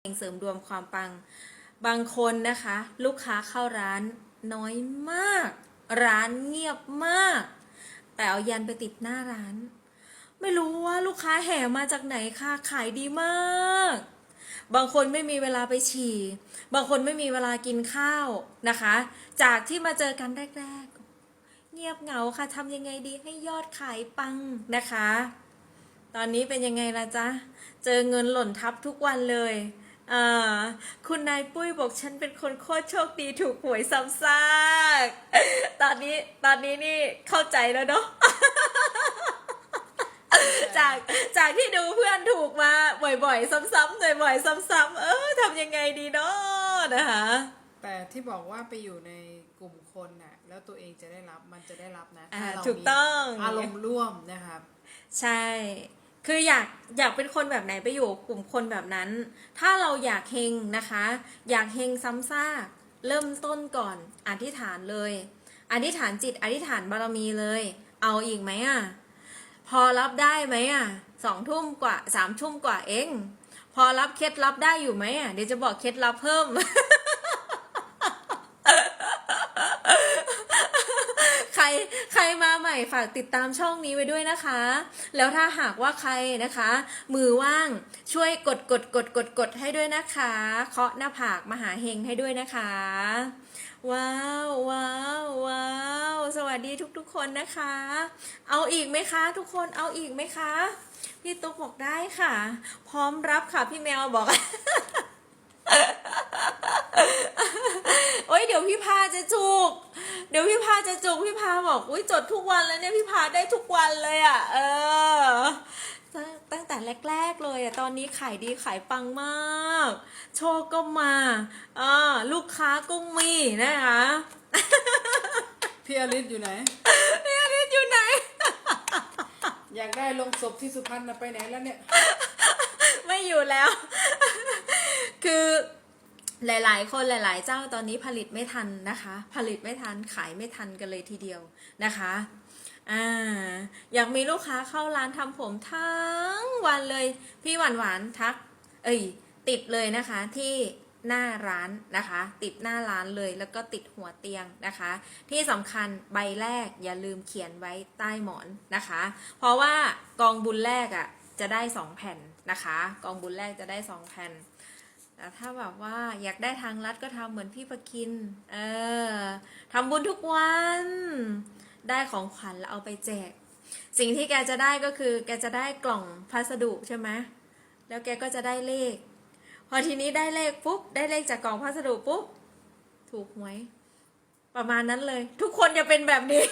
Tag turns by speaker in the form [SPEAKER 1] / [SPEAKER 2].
[SPEAKER 1] เสริมดวงความปัง บางคนนะคะ ลูกค้าเข้าร้านน้อยมาก ร้านเงียบมาก แต่เอายันไปติดหน้าร้าน ไม่รู้ว่าลูกค้าแห่มาจากไหนค่ะขายดีมาก บางคนไม่มีเวลาไปฉี่ บางคนไม่มีเวลากินข้าวนะคะ จากที่มาเจอกันแรกๆ เงียบเหงาค่ะทำยังไงดีให้ยอดขายปังนะคะ ตอนนี้เป็นยังไงล่ะจ๊ะ เจอเงินหล่นทับทุกวันเลย อ่าคุณนายปุ้ยบอกฉันเป็นคนโคตรโชคดีถูกหวยซ้ำซากตอนนี้ตอนนี้นี่เข้าใจแล้วเนาะจากจากที่ดูเพื่อนถูกมาบ่อยๆ ซ้ำๆบ่อยๆซ้ำๆเออทำยังไงดีเนาะนะคะ
[SPEAKER 2] แต่ที่บอกว่าไปอยู่ในกลุ่มคนน่ะ แล้วตัวเองจะได้รับมันจะได้รับนะ
[SPEAKER 1] อ่า
[SPEAKER 2] ถ้าเรา
[SPEAKER 1] ถูกต้อง
[SPEAKER 2] มีอารมณ์ร่วมนะครับ
[SPEAKER 1] ใช่ คืออยากอยากเป็นคนแบบไหนไปอยู่กลุ่มคนแบบนั้น ถ้าเราอยากเฮงนะคะ อยากเฮงซ้ำซากเริ่มต้นก่อนอธิษฐานเลย อธิษฐานจิตอธิษฐานบารมีเลย เอาอีกไหมอะ พอรับได้ไหมอะสองทุ่มกว่าสามทุ่มกว่าเอง พอรับเคล็ดลับได้อยู่ไหมอะเดี๋ยวจะบอกเคล็ดลับเพิ่ม ใคร ใครมาใหม่ฝากติดตามช่องนี้ไว้ด้วยนะคะ แล้วถ้าหากว่าใครนะคะ มือว่างช่วยกดกดกดกดกดให้ด้วยนะคะ เคาะหน้าผากมหาเฮงให้ด้วยนะคะ ว้าวว้าวว้าวสวัสดีทุกๆคนนะคะ เอาอีกไหมคะ ทุกคนเอาอีกไหมคะ พี่ตุ๊กบอกได้ค่ะ พร้อมรับค่ะพี่แมวบอกโอ้ยเดี๋ยวพี่พาจะจุก เดี๋ยวพี่พาจะจุกพี่พาบอกอุ้ยจดทุกวันแล้วเนี่ยพี่พาได้ทุกวันเลยอะ่ะ เออ ตั้งตั้งแต่แรก ๆ เลยอะ่ะตอนนี้ขายดีขายปังมาก โชคก็มาอ่าลูกค้าก็มีนะคะ
[SPEAKER 2] พี่อลิสอยู่ไหน
[SPEAKER 1] พี่อลิศอยู่ไหน
[SPEAKER 2] อยากได้ลงศพที่สุพรรณน่ะไปไหนแล้วเนี่ย
[SPEAKER 1] ไม่อยู่แล้ว คือ หลาย ๆ คนหลาย ๆ เจ้าตอนนี้ผลิตไม่ทันนะคะ ผลิตไม่ทันขายไม่ทันกันเลยทีเดียวนะคะอ่าอยากมีลูกค้าเข้าร้านทำผมทั้งวันเลย พี่หวานหวานทัก เอ้ยติดเลยนะคะที่หน้าร้านนะคะ ติดหน้าร้านเลยแล้วก็ติดหัวเตียงนะคะ ที่สำคัญใบแรกอย่าลืมเขียนไว้ใต้หมอนนะคะ เพราะว่ากองบุญแรกอะ่ะจะได้สองแผ่นนะคะ กองบุญแรกจะได้สองแผ่น แต่ถ้าแบบว่าอยากได้ทางลัดก็ทำเหมือนพี่ประคิน เออทำบุญทุกวัน ได้ของขวัญแล้วเอาไปแจก สิ่งที่แกจะได้ก็คือ แกจะได้กล่องพัสดุใช่ไหมแล้วแกก็จะได้เลข พอทีนี้ได้เลขปุ๊บ ได้เลขจากกล่องพัสดุปุ๊บ ถูกหวย ประมาณนั้นเลย ทุกคนจะเป็นแบบนี้